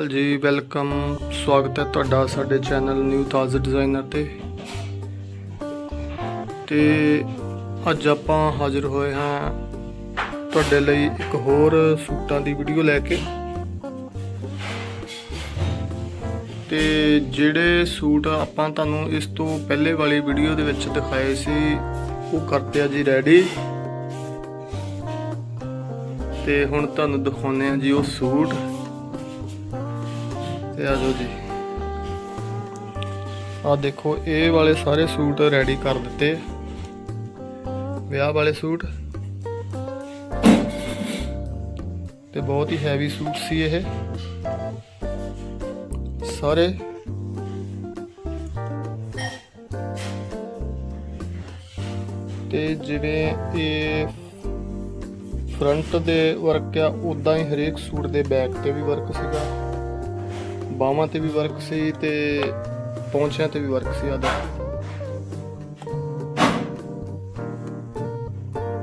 ਹਾਲ ਜੀ, ਵੈਲਕਮ। ਸਵਾਗਤ ਹੈ ਤੁਹਾਡਾ ਸਾਡੇ ਚੈਨਲ ਨਿਊ ਤਾਜ਼ ਡਿਜ਼ਾਈਨਰ ਤੇ। ਤੇ ਅੱਜ ਆਪਾਂ ਹਾਜ਼ਰ ਹੋਏ ਹਾਂ ਤੁਹਾਡੇ ਲਈ ਇੱਕ ਹੋਰ ਸੂਟਾਂ ਦੀ ਵੀਡੀਓ ਲੈ ਕੇ। ਤੇ ਜਿਹੜੇ ਸੂਟ ਆਪਾਂ ਤੁਹਾਨੂੰ ਇਸ ਤੋਂ ਪਹਿਲੇ ਵਾਲੀ ਵੀਡੀਓ ਦੇ ਵਿੱਚ ਦਿਖਾਏ ਸੀ, ਉਹ ਕਰਤੇ ਆ ਜੀ ਰੈਡੀ। ਤੇ ਹੁਣ ਤੁਹਾਨੂੰ ਦਿਖਾਉਂਦੇ ਆ ਜੀ ਉਹ ਸੂਟ। ਤੇ ਆ ਜਾਓ ਜੀ। ਆ ਦੇਖੋ, ਇਹ ਵਾਲੇ ਸਾਰੇ ਸੂਟ ਰੈਡੀ ਕਰ ਦਿੱਤੇ। ਵਿਆਹ ਵਾਲੇ ਸੂਟ। ਤੇ ਬਹੁਤ ਹੀ ਹੈਵੀ ਸੂਟ ਸੀ ਇਹ। ਸਾਰੇ। ਤੇ ਜਿਵੇਂ ਇਹ ਫਰੰਟ ਦੇ ਵਰਕ ਆ ਉਦਾਂ ਹੀ ਹਰੇਕ ਸੂਟ ਦੇ ਬੈਕ ਤੇ ਵੀ ਵਰਕ ਸੀਗਾ। ਬਾਹਾਂ ਤੇ ਵੀ ਵਰਕ ਸੀ ਤੇ ਪੌਂਚਿਆਂ ਤੇ ਵੀ ਵਰਕ ਸੀ ਆਦਾ।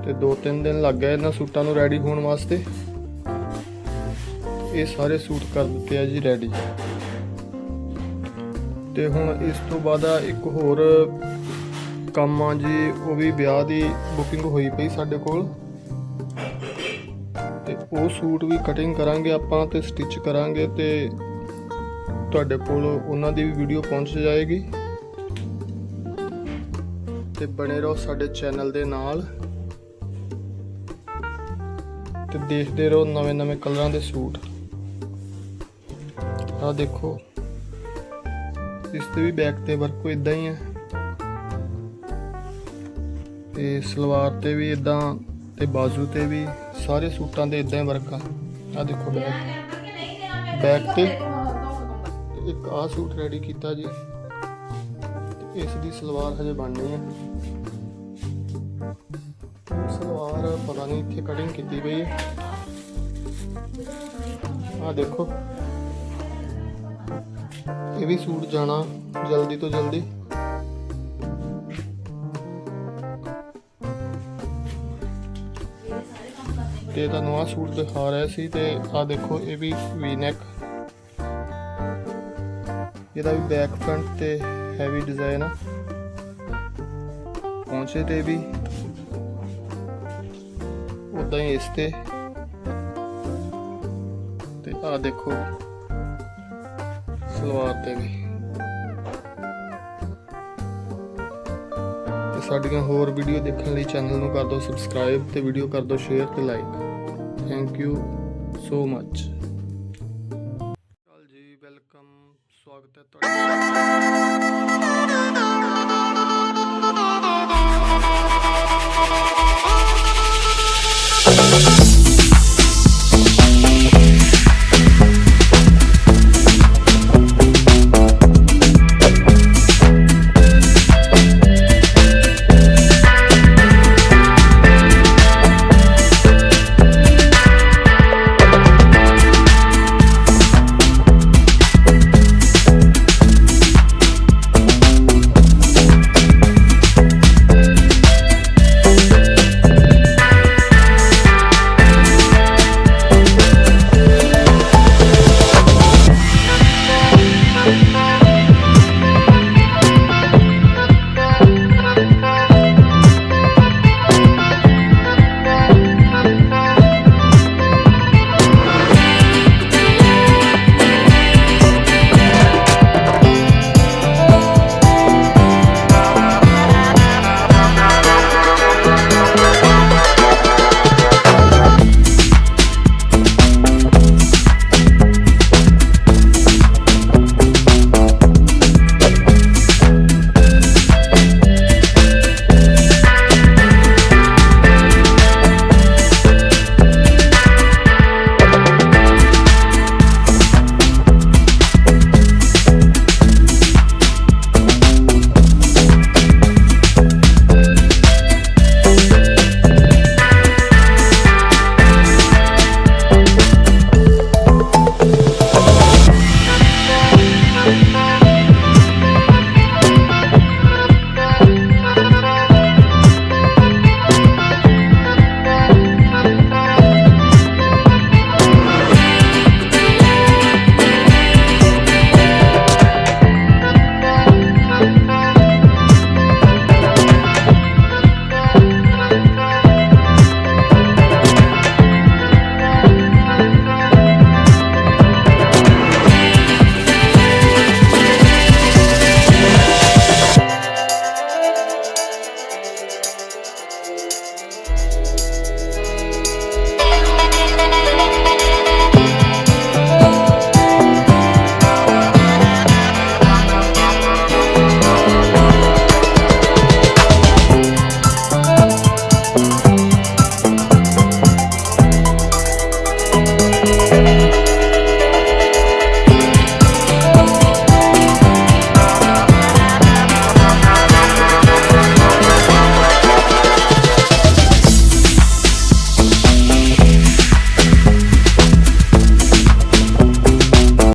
ਤੇ ਦੋ ਤਿੰਨ ਦਿਨ ਲੱਗ ਗਏ ਇਹਨਾਂ ਸੂਟਾਂ ਨੂੰ ਰੈਡੀ ਹੋਣ ਵਾਸਤੇ। ਇਹ ਸਾਰੇ ਸੂਟ ਕਰ ਦਿੱਤੇ ਆ ਜੀ ਰੈਡੀ ਤੇ ਹੁਣ ਇਸ ਤੋਂ ਬਾਅਦ ਇੱਕ ਹੋਰ ਕੰਮ ਆ ਜੀ, ਉਹ ਵੀ ਵਿਆਹ ਦੀ ਬੁਕਿੰਗ ਹੋਈ ਪਈ ਸਾਡੇ ਕੋਲ। ਤੇ ਉਹ ਸੂਟ ਵੀ ਕਟਿੰਗ ਕਰਾਂਗੇ ਆਪਾਂ ਤੇ ਸਟਿਚ ਕਰਾਂਗੇ ਤੇ ਤੁਹਾਡੇ ਕੋਲ ਉਹਨਾਂ ਦੀ ਵੀ ਵੀਡੀਓ ਪਹੁੰਚ ਜਾਏਗੀ। ਤੇ ਬਣੇ ਰਹੋ ਸਾਡੇ ਚੈਨਲ ਦੇ ਨਾਲ। ਤੇ ਦੇਖਦੇ ਰਹੋ ਨਵੇਂ-ਨਵੇਂ ਕਲਰਾਂ ਦੇ ਸੂਟ। ਆਹ ਦੇਖੋ। ਇਸ ਤੇ ਵੀ ਬੈਕ ਤੇ ਵਰਕ ਇਦਾਂ ਹੀ ਹੈ। ਤੇ ਸਲਵਾਰ ਤੇ ਵੀ ਇਦਾਂ ਤੇ ਬਾਜ਼ੂ ਤੇ ਵੀ ਸਾਰੇ ਸੂਟਾਂ ਦੇ ਇਦਾਂ ਹੀ ਵਰਕ ਆ। ਆ ਦੇਖੋ ਬੈਕ ਬੈਕ ਤੇ ਇੱਕ ਆਹ ਸੂਟ ਰੈਡੀ ਕੀਤਾ ਜੀ। ਇਸ ਦੀ ਸਲਵਾਰ ਹਜੇ ਬਣਨੀ ਹੈ ਸਲਵਾਰ ਪਤਾ ਨਹੀਂ ਇੱਥੇ ਕਟਿੰਗ ਕੀਤੀ ਪਈ ਹੈ ਆ ਦੇਖੋ। ਇਹ ਵੀ ਸੂਟ ਜਾਣਾ ਜਲਦੀ ਤੋਂ ਜਲਦੀ। ਤੇ ਤੁਹਾਨੂੰ ਆਹ ਸੂਟ ਦਿਖਾ ਰਿਹਾ ਸੀ ਤੇ ਆ ਦੇਖੋ, ਇਹ ਵੀ ਵੀ ਨੈਕ ਇਹਦਾ ਵੀ ਬੈਕ ਫਰੰਟ ਤੇ ਹੈਵੀ ਡਿਜ਼ਾਈਨ ਆ। ਪਹੁੰਚੇ ਤੇ ਵੀ। ਉਦਾਂ ਹੀ ਇਸ ਤੇ। ਤੇ ਆ ਦੇਖੋ। ਸਲਵਾਰ ਤੇ ਵੀ। ਤੇ ਸਾਡੀਆਂ ਹੋਰ ਵੀਡੀਓ ਦੇਖਣ ਲਈ ਚੈਨਲ ਨੂੰ ਕਰ ਦਿਓ ਸਬਸਕ੍ਰਾਈਬ ਤੇ ਵੀਡੀਓ ਕਰ ਦਿਓ ਸ਼ੇਅਰ ਤੇ like thank you so much